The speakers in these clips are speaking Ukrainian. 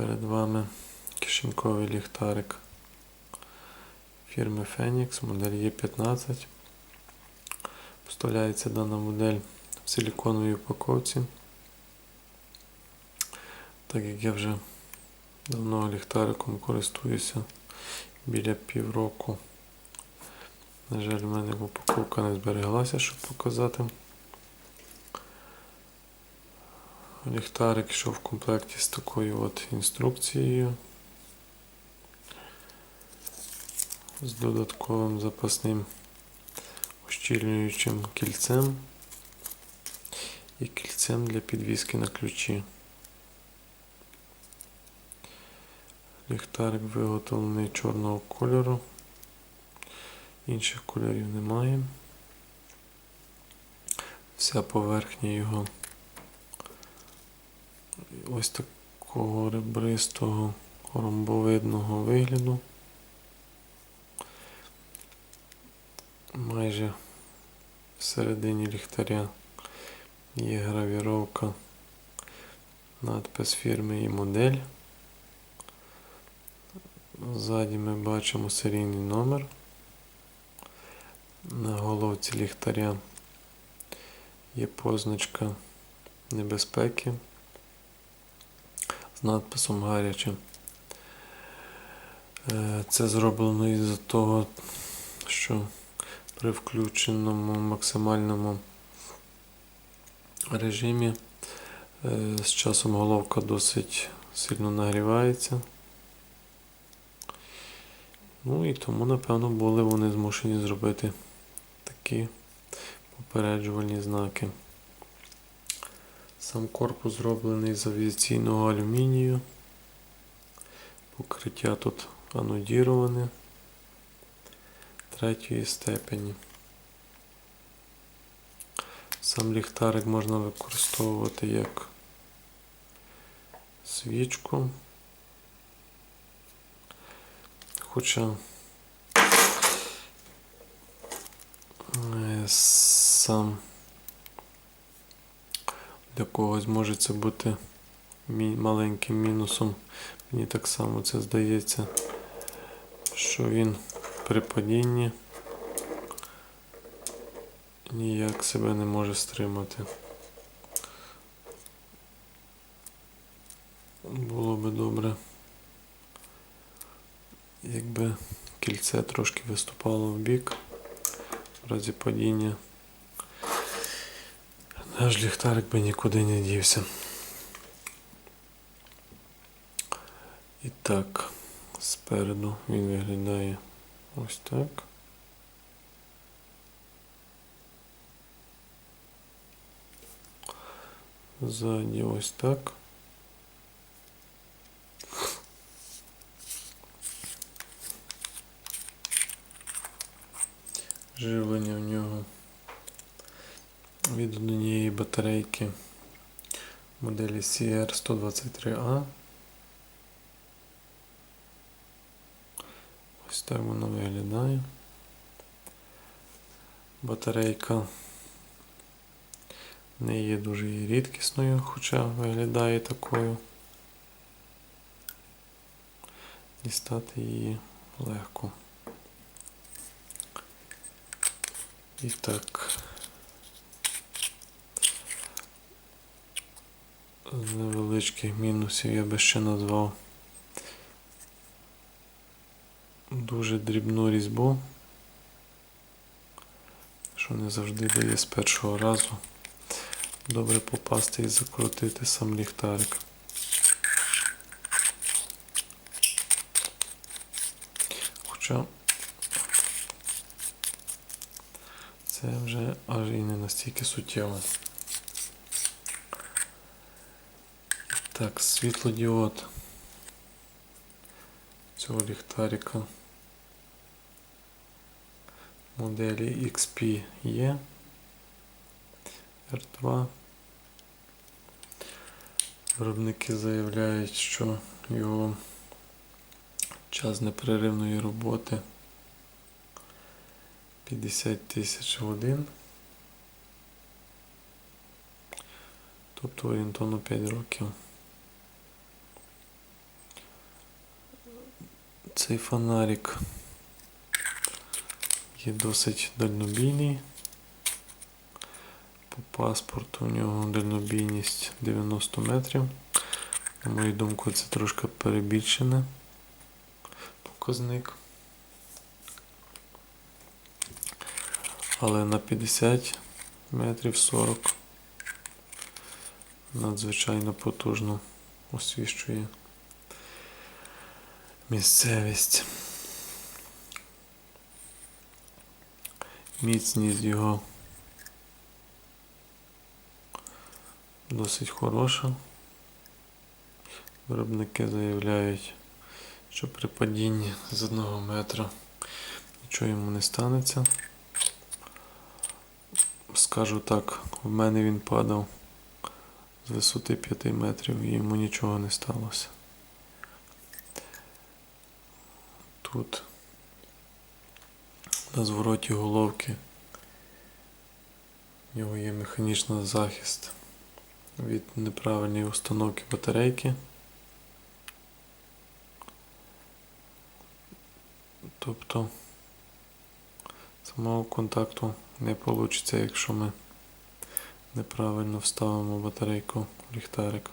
Перед вами кишеньковий ліхтарик фірми Phoenix, модель Е15. Поставляється дана модель в силіконовій упаковці. Так як я вже давно ліхтариком користуюся біля півроку. На жаль, в мене упаковка не збереглася, щоб показати. Ліхтарик йшов в комплекті з такою от інструкцією. З додатковим запасним ущільнюючим кільцем і кільцем для підвіски на ключі. Ліхтарик виготовлений чорного кольору. Інших кольорів немає. Вся поверхня його ось такого ребристого ромбовидного вигляду. Майже всередині ліхтаря є гравіровка, надпис фірми і модель. Ззаді ми бачимо серійний номер. На головці ліхтаря є позначка небезпеки надписом гаряче. Е, Це зроблено із-за того, що при включеному максимальному режимі е, з часом головка досить сильно нагрівається. Ну і тому, напевно, були вони змушені зробити такі попереджувальні знаки. Сам корпус зроблений з авіаційного алюмінію. Покриття тут анодіроване третьої степені. Сам ліхтарик можна використовувати як свічку. Хоча е, сам для когось може це бути маленьким мінусом. Мені так само це здається, що він при падінні ніяк себе не може стримати. Було би добре, якби кільце трошки виступало в бік в разі падіння. Наш ліхтарик би нікуди не дівся. І так, спереду він виглядає ось так. Ззаді ось так. Живлення в нього від однієї батарейки моделі CR123A. Ось так воно виглядає. Батарейка не є дуже рідкісною, хоча виглядає такою. Дістати її легко. І так. З невеличких мінусів я би ще назвав дуже дрібну різьбу, що не завжди дає з першого разу добре попасти і закрутити сам ліхтарик. Хоча це вже аж і не настільки суттєво. Так, світлодіод цього ліхтарика моделі XP є R2. Виробники заявляють, що його час непреривної роботи 50 тисяч годин. Тобто орієнтовно 5 років. Цей фонарик є досить дальнобійний. По паспорту у нього дальнобійність 90 метрів. На мою думку, це трошки перебільшене показник. Але на 50 метрів 40 надзвичайно потужно освіщує місцевість. Міцність його досить хороша. Виробники заявляють, що при падінні з одного метра нічого йому не станеться. Скажу так, в мене він падав з висоти 5 метрів і йому нічого не сталося. Тут на звороті головки в нього є механічний захист від неправильної установки батарейки. Тобто самого контакту не вийде, якщо ми неправильно вставимо батарейку в ліхтарик.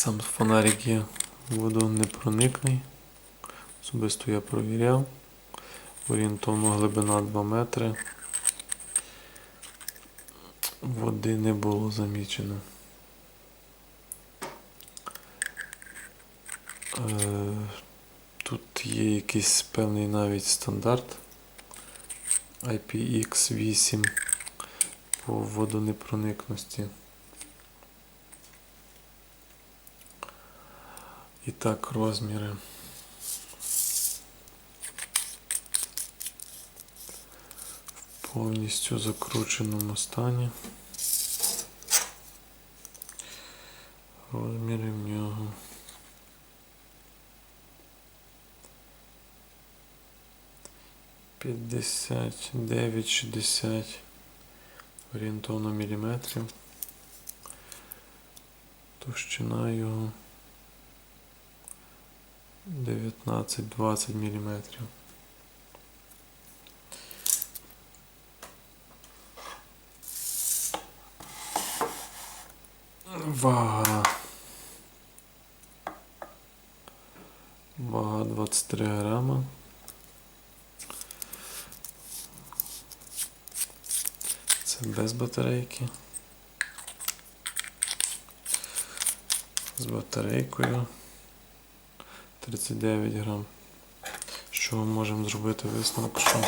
Сам фонарик є водонепроникний. Особисто я провіряв. Орієнтовно глибина 2 метри. Води не було замічено. Е, Тут є якийсь певний навіть стандарт IPX8 по водонепроникності. І так, розміри. В повністю закрученому стані. Розміри в нього. П'ятдесят дев'ять, шістдесят орієнтовно міліметрів. Товщина його 19-20 міліметрів. Вага. Вага 23 грама. Це без батарейки. З батарейкою 39 грам. Що ми можемо зробити висновок, що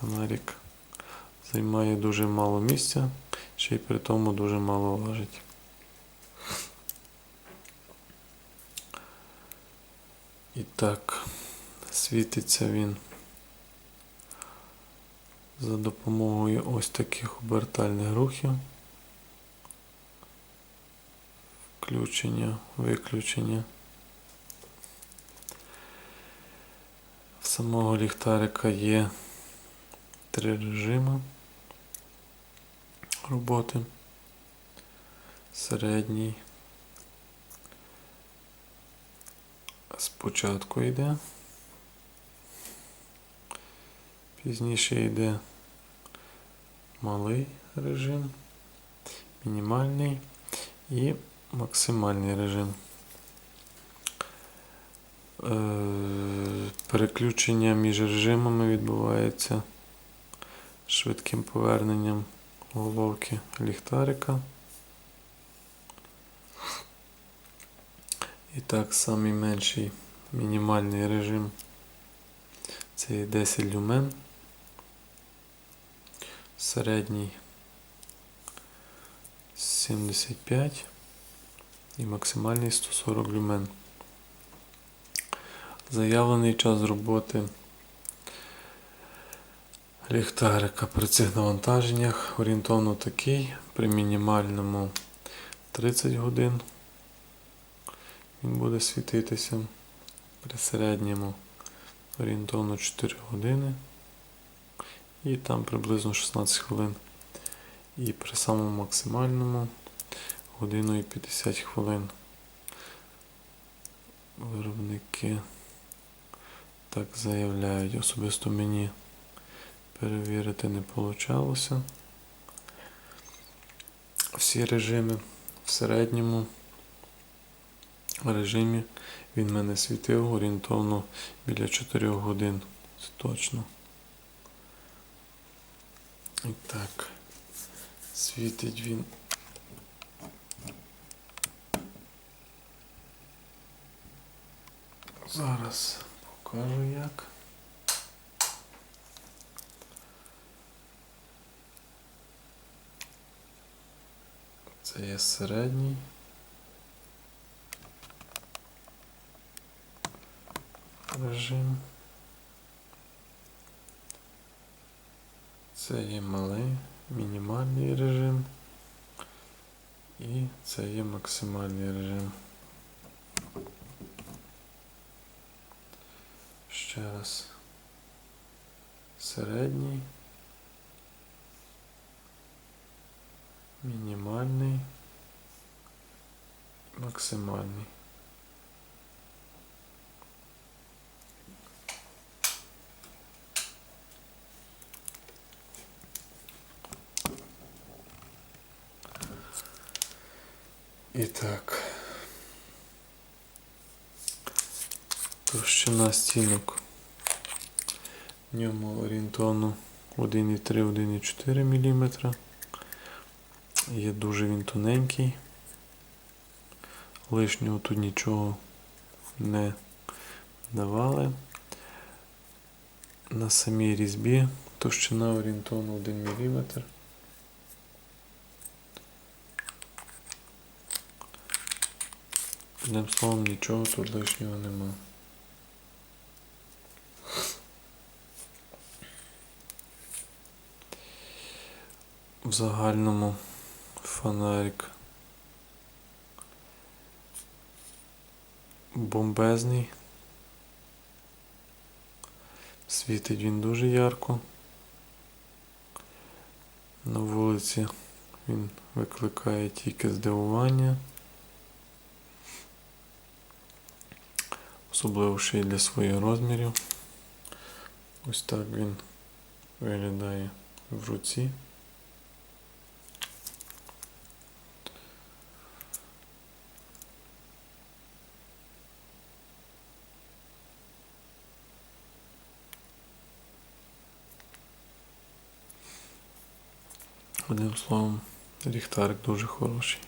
фонарик займає дуже мало місця, ще й при тому дуже мало важить. І так, світиться він за допомогою ось таких обертальних рухів. Включення, виключення. Самого ліхтарика є три режими роботи. Середній. Спочатку йде. Пізніше йде малий режим, мінімальний і максимальний режим. Е, Переключення між режимами відбувається швидким поверненням головки ліхтарика. І так, самий менший мінімальний режим це 10 люмен. Середній 75 і максимальний 140 люмен. Заявлений час роботи ліхтарика при цих навантаженнях орієнтовно такий, при мінімальному 30 годин він буде світитися, при середньому орієнтовно 4 години і там приблизно 16 хвилин. І при самому максимальному годину і 50 хвилин. Виробники так заявляють. Особисто мені перевірити не вийшло. Всі режими в середньому режимі він мене світив орієнтовно біля 4 годин. Це точно. І так, світить він. Зараз покажу як. Це є середній. Режим. Це є малий, мінімальний режим. І це є максимальний режим. Ще раз. Середній. Мінімальний. Максимальний. І так. Товщина стінок. В ньому орієнтовно 1,3-1,4 мм. Є дуже він тоненький. Лишнього тут нічого не давали. На самій різьбі товщина орієнтовно 1 мм. Одним словом, нічого тут лишнього нема. В загальному фонарик бомбезний. Світить він дуже ярко. На вулиці він викликає тільки здивування. Особливо ще й для своїх розмірів. Ось так він виглядає в руці. Одним словом, ліхтарик дуже хороший.